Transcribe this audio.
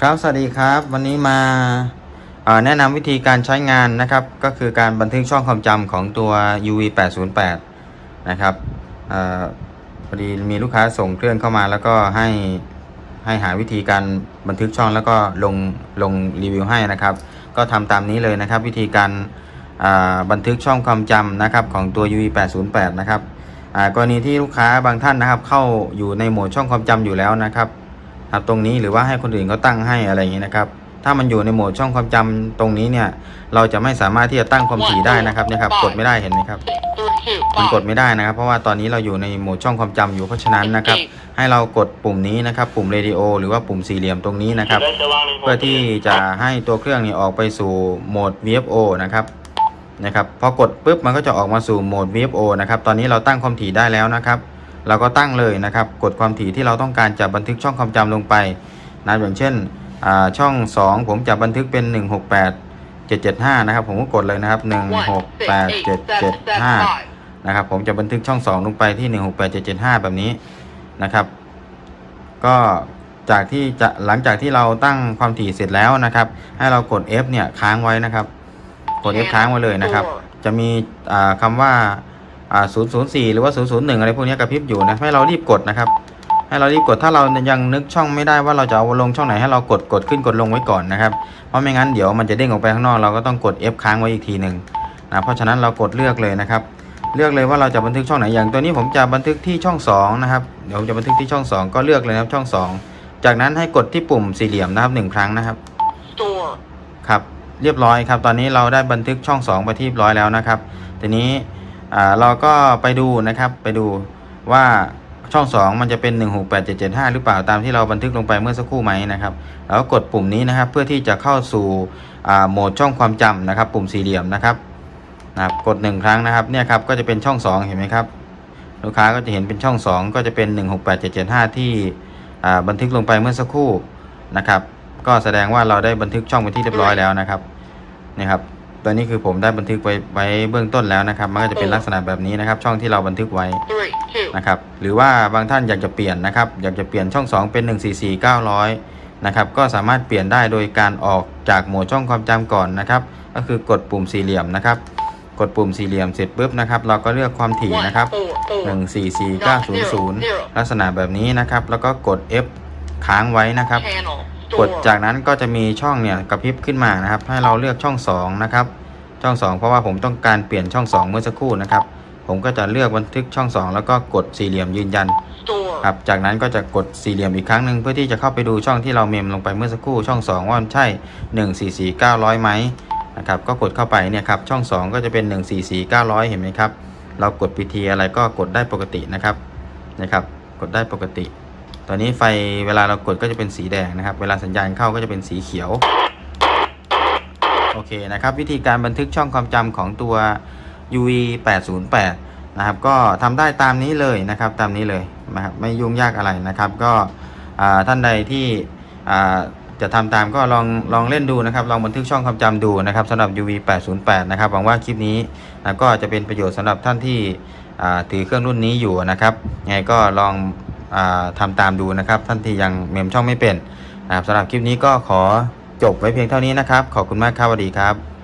ครับ สวัสดีครับ วันนี้มาแนะนำวิธีการใช้งานนะครับ ก็คือการบันทึกช่องความจำของตัว UV 808นะครับอพอดีมีลูกค้าส่งเครื่องเข้ามาแล้วก็ให้ ให้หาวิธีการบันทึกช่องแล้วก็ลงลงรีวิวให้นะครับ ก็ทำตามนี้เลยนะครับ วิธีการบันทึกช่องความจำนะครับของตัว UV 808นะครับกรณีที่ลูกค้าบางท่านนะครับ เข้าอยู่ในโหมดช่องความจำอยู่แล้วนะครับครับตรงนี้หรือว่าให้คนอื่นเขาตั้งให้อะไรอย่างนี้นะครับ ถ้ามันอยู่ในโหมดช่องความจำตรงนี้เนี่ย เราจะไม่สามารถที่จะตั้งความถี่ได้นะครับนี่ยครับ กดไม่ได้เห็นไหมครับมันกดไม่ได้นะครับ เพราะว่าตอนนี้เราอยู่ในโหมดช่องความจำอยู่เพราะฉะนั้นนะครับ ให้เรากดปุ่มนี้นะครับ ปุ่มเรดิโอหรือว่าปุ่มสี่เหลี่ยมตรงนี้นะครับ เพื่อที่จะให้ตัวเครื่องนี้ออกไปสู่โหมด VFO นะครับนะครับพอกดปุ๊บมันก็จะออกมาสู่โหมด VFO นะครับตอนนี้เราตั้งความถี่ได้แล้วนะครับ เราก็ตั้งเลยนะครับ กดความถี่ที่เราต้องการจะบันทึกช่องความจำลงไปนะอย่างเช่น ช่อง 2 ผมจะบันทึกเป็น 168 775 นะครับ ผมก็กดเลยนะครับ 168 775 นะครับ ผมจะบันทึกช่อง 2 ลงไปที่ 168 775 แบบนี้นะครับ ก็จากที่จะหลังจากที่เราตั้งความถี่เสร็จแล้วนะครับ ให้เรากด F เนี่ยค้างไว้นะครับ กด F ค้างไว้เลยนะครับ จะมีอ่าคำว่าอ่า004 หรือว่า 001 อะไรพวกนี้กระพริบอยู่นะให้เรารีบกดนะครับ ให้เรารีบกดถ้าเรายังนึกช่องไม่ได้ว่าเราจะเอาลงช่องไหนให้เรากดกดขึ้นกดลงไว้ก่อนนะครับ เพราะไม่งั้นเดี๋ยวมันจะเด้งออกไปข้างนอกเราก็ต้องกด F ค้างไว้อีกทีหนึ่งนะเพราะฉะนั้นเรากดเลือกเลยนะครับ เลือกเลยว่าเราจะบันทึกช่องไหนอย่างตัวนี้ผมจะบันทึกที่ช่อง2นะครับเดี๋ยวผมจะบันทึกที่ช่อง 2 ก็เลือกเลยนะครับช่อง 2 จากนั้นให้กดที่ปุ่มสี่เหลี่ยมนะครับหนึ่งครั้งนะครับ Store. ครับเรียบร้อยครับ ตอนนี้เราได้บันทึกช่อง2ไปที่เรียบร้อยแล้วนะครับ ทีนี้อ่าเราก็ไปดูนะครับไปดูว่า ช่อง 2 มันจะเป็น 168775 หรือเปล่าตามที่เราบันทึกลงไปเมื่อสักครู่ไหมนะครับแล้วก็กดปุ่มนี้นะครับเพื่อที่จะเข้าสู่โหมดช่องความจำนะครับ ปุ่มสี่เหลี่ยมนะครับนะครับกด 1 ครั้งนะครับเนี่ยครับก็จะเป็นช่อง 2 เห็นไหมครับ ลูกค้าก็จะเห็นเป็นช่อง 2 ก็จะเป็น 168775 ที่อ่าบันทึกลงไปเมื่อสักครู่นะครับ ก็แสดงว่าเราได้บันทึกช่องไปที่เรียบร้อยแล้วนะครับนี่ครับ ตัวนี้คือผมได้บันทึกไว้ไว้เบื้องต้นแล้วนะครับ มันก็จะเป็นลักษณะแบบนี้นะครับ ช่องที่เราบันทึกไว้ Three, two. นะครับหรือว่าบางท่านอยากจะเปลี่ยนนะครับ อยากจะเปลี่ยนช่อง 2 เป็น 1 4 4 900นะครับก็สามารถเปลี่ยนได้โดยการออกจากโหมดช่องความจำก่อนนะครับ ก็คือกดปุ่มสี่เหลี่ยมนะครับ กดปุ่มสี่เหลี่ยมเสร็จปุ๊บนะครับ เราก็เลือกความถี่ One, นะครับ four, four. 1 4 4 9 0 0 ลักษณะแบบนี้นะครับ แล้วก็กด F ค้างไว้นะครับ Panel. กดจากนั้นก็จะมีช่องเนี่ยกระพริบขึ้นมานะครับ ให้เราเลือกช่อง2นะครับช่อง 2 เพราะว่าผมต้องการเปลี่ยนช่อง 2 เมื่อสักครู่นะครับ ผมก็จะเลือกบันทึกช่อง 2 แล้วก็กดสี่เหลี่ยมยืนยันครับจากนั้นก็จะกดสี่เหลี่ยมอีกครั้งหนึ่งเพื่อที่จะเข้าไปดูช่องที่เราเมมลงไปเมื่อสักครู่ช่อง 2 ว่ามันใช่ 1 4 4 900ไหมนะครับก็กดเข้าไปเนี่ยครับช่อง 2 ก็จะเป็น 1 4 4 900 เห็นไหมครับ เรากดพีทีอะไรก็กดได้ปกตินะครับนะครับ กดได้ปกติ ตอนนี้ไฟเวลาเรากดก็จะเป็นสีแดงนะครับ เวลาสัญญาณเข้าก็จะเป็นสีเขียว โอเคนะครับ วิธีการบันทึกช่องความจำของตัว UV 808นะครับ ก็ทำได้ตามนี้เลยนะครับ ตามนี้เลยนะครับ ไม่ยุ่งยากอะไรนะครับ ก็ท่านใดที่จะทำตามก็ลองลองเล่นดูนะครับ ลองบันทึกช่องความจำดูนะครับสำหรับ UV 808นะครับหวังว่าคลิปนี้นะก็จะเป็นประโยชน์สำหรับท่านที่ถือเครื่องรุ่นนี้อยู่นะครับไงก็ลอง อาทำตามดูนะครับท่านที่ยังเมมช่องไม่เป็นนะครับสำหรับคลิปนี้ก็ขอจบไว้เพียงเท่านี้นะครับ ขอบคุณมากครับสวัสดีครับ